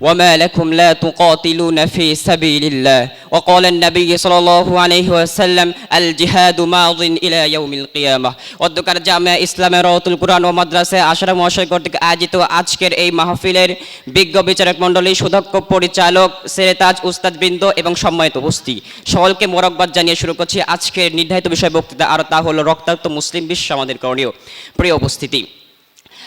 وما لكم لا تقاتلون في سبيل الله وقال النبي صلى الله عليه وسلم الجهاد ماض إلى يوم القيامة অধ্যকার জামিয়া ইসলামের রতুল কুরআন ও মাদ্রাসায় আশারা মহাশয় কর্তৃক আয়োজিত আজকের এই মাহফিলের বিজ্ঞ বিচারক মণ্ডলী সুদক্ষ পরিচালক সেরেতাজ উস্তাদ বৃন্দ এবং সম্মানিত উপস্থিতি সকলকে মোরকবাদ জানিয়ে শুরু করছি আজকের নির্ধারিত বিষয় বক্তৃতা আর তা হলো রক্তাক্ত মুসলিম বিশ্ব আমাদের করণীয় প্রিয় উপস্থিতি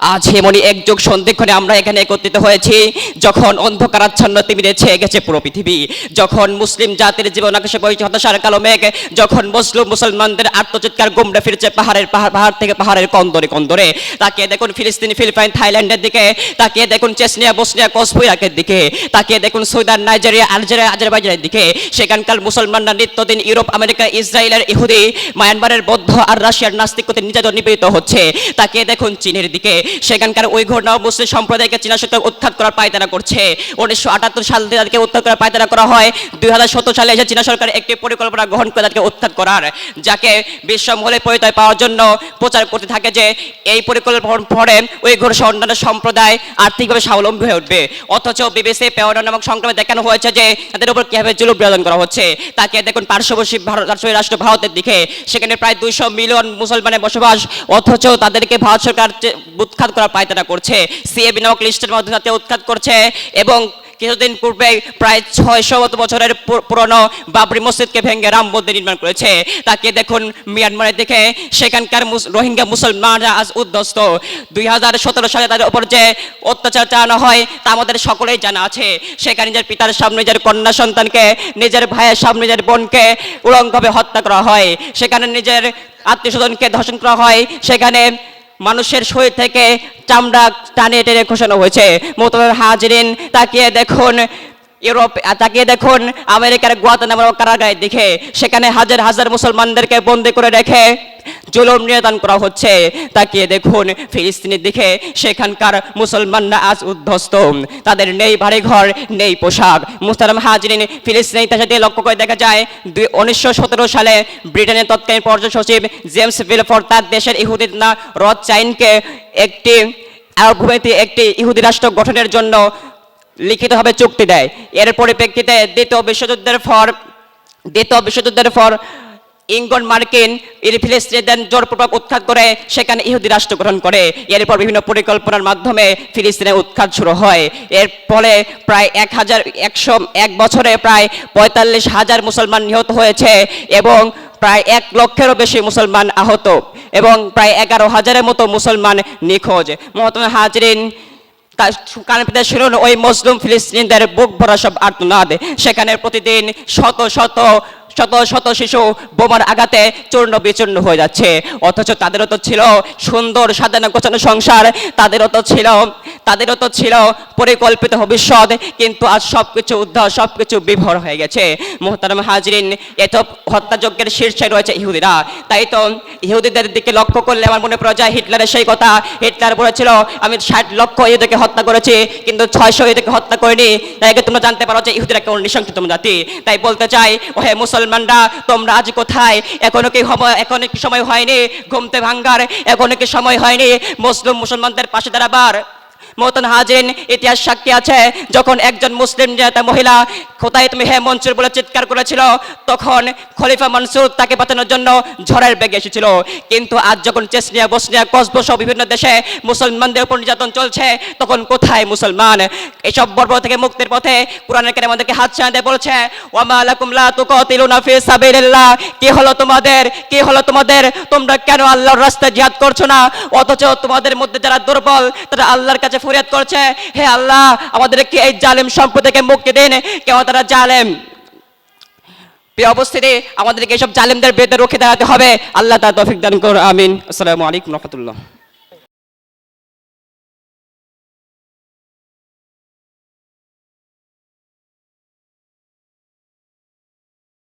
আজ এমনই একযোগ সন্ধিক্ষণে আমরা এখানে একত্রিত হয়েছি। যখন অন্ধকারাচ্ছন্ন তিমিরে ছেয়ে গেছে পুরো পৃথিবী। যখন মুসলিম জাতির জীবন আকাশে বইছে হতাশার কালো মেঘ। যখন মুসলিম মুসলমানদের আত্মচিৎকার গুমড়ে ফিরছে পাহাড়ের পাহাড় পাহাড় থেকে পাহাড়ের কন্দরে কন্দরে। তাকে দেখুন ফিলিস্তিন, ফিলিপাইন, থাইল্যান্ডের দিকে। তাকে দেখুন চেসনিয়া, বসনিয়া কসবো দিকে। তাকে দেখুন সুইদান নাইজেরিয়া, আলজেরিয়া, আজারবাইজানের দিকে। সেখানকার মুসলমানরা নিত্যদিন ইউরোপ, আমেরিকা, ইসরায়েলের ইহুদি, মায়ানমারের বৌদ্ধ আর রাশিয়ার নাস্তিকতে নির্যাতন নিপীড়িত হচ্ছে। তাকে দেখুন চীনের দিকে। সেখানকার ওই ঘটনা মুসলিম সম্প্রদায়কে চীনা সত্য উৎখাত করার পায়তারা করছে। উনিশশো আটাত্তর সাল থেকে তাদেরকে উৎখাত করার পায়তারা করা হয়। দুই হাজার সতেরো সালে এসে চীনা সরকার একটি পরিকল্পনা গ্রহণ করে তাদেরকে উৎখাত করার, যাকে বিশ্ব মহলে পরিচয় পাওয়ার জন্য প্রচার করতে থাকে যে এই পরিকল্পনার পরে ওই ঘোর অন্যান্য সম্প্রদায় আর্থিকভাবে স্বাবলম্বী হয়ে উঠবে। অথচ বিবিসি পেওয়ার নামক সংক্রমে দেখানো হয়েছে যে তাদের উপর কীভাবে জুলুম নির্যাতন করা হচ্ছে। তাকে দেখুন পার্শ্ববর্তী ভারত রাষ্ট্র ভারতের দিকে। সেখানে প্রায় দুইশো মিলিয়ন মুসলমানের বসবাস, অথচ তাদেরকে ভারত সরকার উৎখাত করার পায়তারা করছে। সিএবি নামক লিস্টের মাধ্যমে তাতে উৎখাত করছে এবং কিছুদিন পূর্বে প্রায় ছয়শো বছরের পুরনো বাবরি মসজিদকে ভেঙে রাম মন্দির নির্মাণ করেছে। তাকে দেখুন মিয়ানমারের দিকে। সেখানকার রোহিঙ্গা মুসলমানরা আজ উদ্ধ্বস্ত দুই হাজার সালে তাদের উপর যে অত্যাচার চালানো হয়, তা আমাদের সকলেই জানা আছে। সেখানে নিজের পিতার সামনে নিজের কন্যা সন্তানকে, নিজের ভাইয়ের সামনে নিজের বোনকে উলঙ্গভাবে হত্যা করা হয়। সেখানে নিজের আত্মীয় স্বজনকে ধর্ষণ করা হয়। সেখানে মানুষের শরীর থেকে চামড়া টানে টেনে খোসানো হয়েছে। মোতাবেক হাজরিন, তাকিয়ে দেখুন ইউরোপ তাকিয়ে দেখুন আমেরিকার গুয়াতানামার কারাগারের দিকে। সেখানে হাজার হাজার মুসলমানদেরকে বন্দি করে রেখে জুলুম নির্যাতন করা হচ্ছে। তাকিয়ে দেখুন, ফিলিস্তিনের দিকে সেখানকার মুসলমানরা আজ উদ্ধস্ত তাদের নেই বাড়ি ঘর, নেই পোশাক। মুস্তারাম হাজরিন ফিলিস্তিন ইতিহাসে লক্ষ্য করে দেখা যায়, দুই উনিশশো সালে ব্রিটেনের তৎকালীন পর্যটন সচিব জেমস বিলফোর্ড তার দেশের ইহুদি না রথ চাইনকে একটি আরব ভূমিতে একটি ইহুদি রাষ্ট্র গঠনের জন্য লিখিতভাবে চুক্তি দেয়। এর পরিপ্রেক্ষিতে দ্বিতীয় বিশ্বযুদ্ধের পর, দ্বিতীয় বিশ্বযুদ্ধের পর ইংল্যান্ড মার্কিন ফিলিস্তিনিদের জোরপূর্বক উৎখাত করে, সেখানে ইহুদি রাষ্ট্র গঠন করে। এরপর বিভিন্ন পরিকল্পনার মাধ্যমে ফিলিস্তিনের উৎখাত শুরু হয়। এর ফলে প্রায় এক হাজার একশো এক বছরে প্রায় পঁয়তাল্লিশ হাজার মুসলমান নিহত হয়েছে এবং প্রায় এক লক্ষেরও বেশি মুসলমান আহত এবং প্রায় এগারো হাজারের মতো মুসলমান নিখোঁজ। মহতম হাজরিন ওই মুসলিম ফিলিস্তিনিদের বুক ভরা সব আর্তনাদ। সেখানে প্রতিদিন শত শত শত শত শিশু বোমার আঘাতে চূর্ণ বিচূর্ণ হয়ে যাচ্ছে। অথচ তাদেরও তো ছিল সুন্দর সাজানো গোছানো সংসার, তাদেরও তো ছিল, তাদেরও তো ছিল পরিকল্পিত ভবিষ্যৎ, কিন্তু আজ সব কিছু উদ্ধার সব কিছু বিভোর হয়ে গেছে। মোহতারাম হাজরিন এত হত্যাযজ্ঞের শীর্ষে রয়েছে ইহুদিরা। তাই তো ইহুদিদের দিকে লক্ষ্য করলে আমার মনে পড়ে যায়, হিটলারের সেই কথা। হিটলার বলেছিল, আমি ষাট লক্ষ ইহুদিকে হত্যা করেছি, কিন্তু ছয়শো ইহুদিকে হত্যা করিনি। তাই তোমরা জানতে পারো যে ইহুদিরা কেমন নৃশংসতম জাতি। তাই বলতে চাই, ওহে মুসলমানরা, তোমরা আজ কোথায়? এখনও কি এখনও কি সময় হয়নি ঘুমতে ভাঙ্গার? এখনও কি সময় হয়নি? মুসলিম মুসলমানদের পাশে দাঁড়াবার? মতন হাজিন ইতিহাস সাক্ষী আছে। যখন একজন মুসলিম নেতা মহিলা কোথায় তুমি হে মনসুর বলে চিৎকার করেছিল, তখন খলিফা মনসুর তাকে বাঁচানোর জন্য ঝড়ের বেগে এসেছিল। কিন্তু আজ যখন চেসনিয়া, বসনিয়া, কসবো সহ বিভিন্ন দেশে মুসলমানদের উপর নির্যাতন চলছে, তখন কোথায় মুসলমান? এসব বর্ব থেকে মুক্তির পথে কোরআনের কেন আমাদেরকে হাত ছাড়া দিয়ে বলছে, ওয়ামা আলাকুম লা তুকাতিলুনা ফি সাবিলিল্লাহ। কি হলো তোমাদের? কি হলো তোমাদের? তোমরা কেন আল্লাহর রাস্তায় জিহাদ করছ না? অথচ তোমাদের মধ্যে যারা দুর্বল, তারা আল্লাহর কাছে ফরিয়াদ করছে, হে আল্লাহ, আমাদেরকে এই জালেম সম্পদ থেকে মুক্তি দিন। কেন তারা জালেম। প্রিয় অবস্থিতি আমাদেরকে এইসব জালেমদের বেদে রুখে দাঁড়াতে হবে। আল্লাহ তার তৌফিক দান করুন, আমিন। আসসালামু আলাইকুম রহমতুল্লাহ।